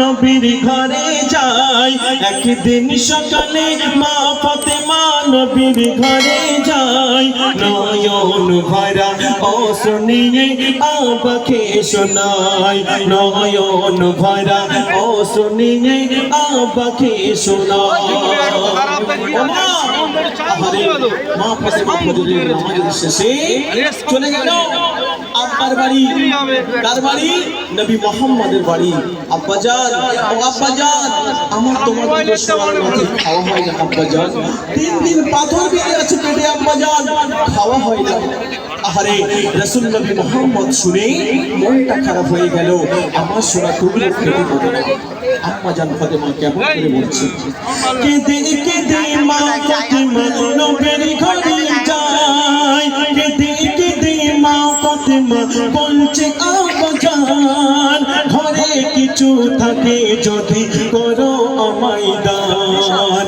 নবীর ঘরে যাই। একদিন সকালে মা ফাতেমা নবীর ঘরে যাই। নয়ন ভরা ও শুনিয়ে। আবাকে শোনাই নয়ন ভরা ও শুনিয়ে। আবাকে শোনাই মা মা ফজরের নামাজের শেষে চলে গেল আব্বার নবী মোহাম্মদের বাড়ি। আব্বাজান ও আমার তোমার তিন দিন পাথর বেরিয়ে আছে পেটে আব্বাজান খাওয়া হয় না আহারে, রসুল নবী মোহাম্মদ শুনে মনটা খারাপ হয়ে গেল। আমার সোনা তুমি খেতে পারো না আম্মাজান ফাতেমা কেমন করে বলছে? কেঁদে কেঁদে মা ফাতেমা ঘরে যায়। কেঁদে কেঁদে মা ফাতেমা বলছে ঘরে কিছু থাকে যদি করো আমায় দান।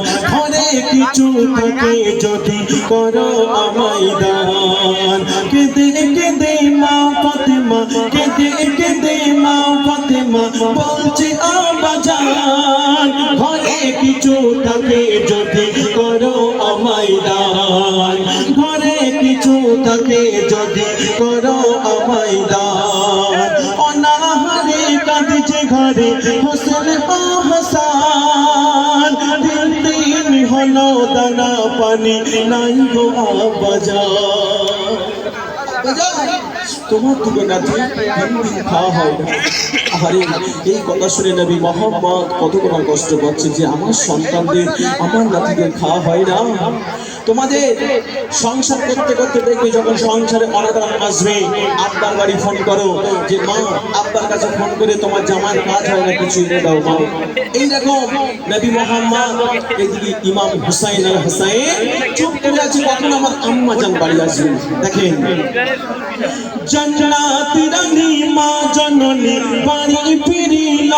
কিছু থাকে যদি করো আমায় দান। কেঁদে কেঁদে মা ফাতেমা, কেঁদে কেঁদে মা ফাতেমা, বলছে আব্বাজান ঘরে কিছু থাকে যদি করো আমায় দান। ঘরে কিছু থাকে যদি করো আমায় দান। অনাহারে কাঁদছে ঘরে, হোসেন হাসান। দানা পানি নাই গো আবাজান তোমার দুটো নাতি দিন খাওয়া হয় না। আরে এই কথা শুনে নবী মোহাম্মদ কত কষ্ট পাচ্ছে যে আমার সন্তানদের আমার নাতিদের খাওয়া হয় না। তোমাদের সংসার করতে করতে দেখবে যখন সংসারে অনাদান আসবে, আব্বার বাড়ি ফোন করো যে, মা, আব্বার কাছে ফোন করে তোমার জামার কাজ হয় না, কিছু এনে দাও, মা। এইরকম নবী মোহাম্মদ, এদিকে ইমাম হুসাইন আল হুসাইন চুপ করে আছে, কখন আমার আম্মা জান বাড়ি আসবে? দেখেন। জন্নাতি রানী মা জননী বাড়ি ফিরিল।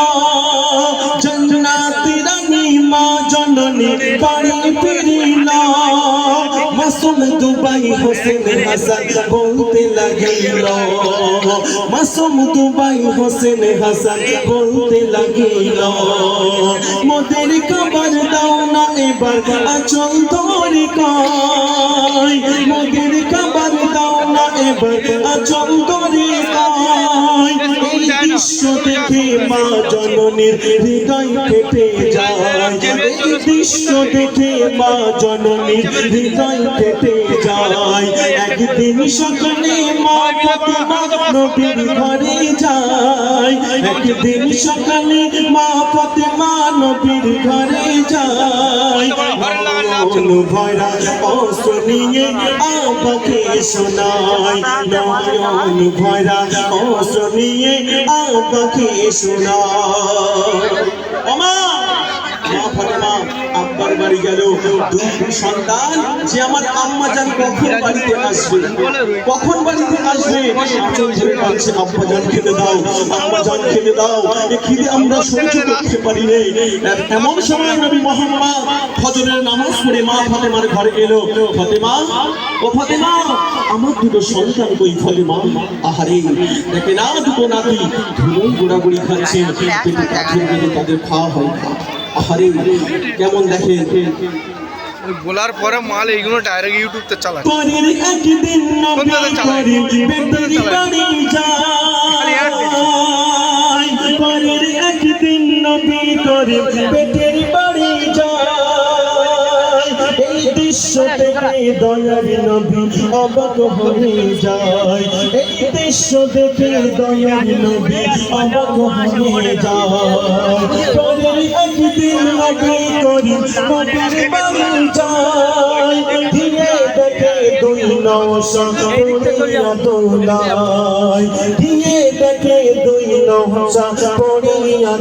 জননী বাড়ি ফিরিল মাসুম দুবাই হোসেন হাসান বলতে লাগিল। মাসুম দুবাই হোসেন হাসান বলতে লাগিল মোদের খবর দাও না এবার, আচল দৃশ্য দেখে মা জননীর হৃদয় কেটে যায়? এই মা জননীর হৃদয় কেটে যায়? একদিন সকালে মা ফাতেমা নবীর ঘরে যায়। একদিন সকালে মা ফাতেমা নবীর ঘরে যায়। নয়ন ভরা নিয়ে আবাকে শোনায়। নয়ন ভরা নিয়ে আবাকে শোনায় ওমা মা ফাতেমা আব্বার বাড়ি গেল সন্তান যে আমার আম্মা জান কখন বাড়িতে আসবে? কখন বাড়িতে আসবে? জান খেতে দাও, আম্মা খেতে দাও। খিদে আমরা সহ্য করতে পারি এমন সময় নবী মোহাম্মদ ফজরের নামাজ পড়ে মা ফাতেমার ঘরে এলো। ফাতেমা, ও ফাতেমা, আমার দুটো সন্তান কই ফাতেমা? আহারে, দেখে না দুটো নাতি। ধুলোই গোড়াগুড়ি খাচ্ছে। পেটে পাথর বেঁধে তাদের খাওয়া হয় না। কেমন দেখেন? বলার পরে মাল এইগুলো ডাইরেক্ট ইউটিউব তে চালায়। একদিন একদিন নবী করিম বেতের বাড়ি যায়। এই দৃশ্য দেখে দয়ার নবী অবাক হয়ে যায়। এই দৃশ্য দেখে দয়ার নবী অবাক হয়ে যায়। ধীরে দেখে দুই নৌশা পড়িয়া দোলায় ধীরে দেখে দুই নৌশা পড়িয়া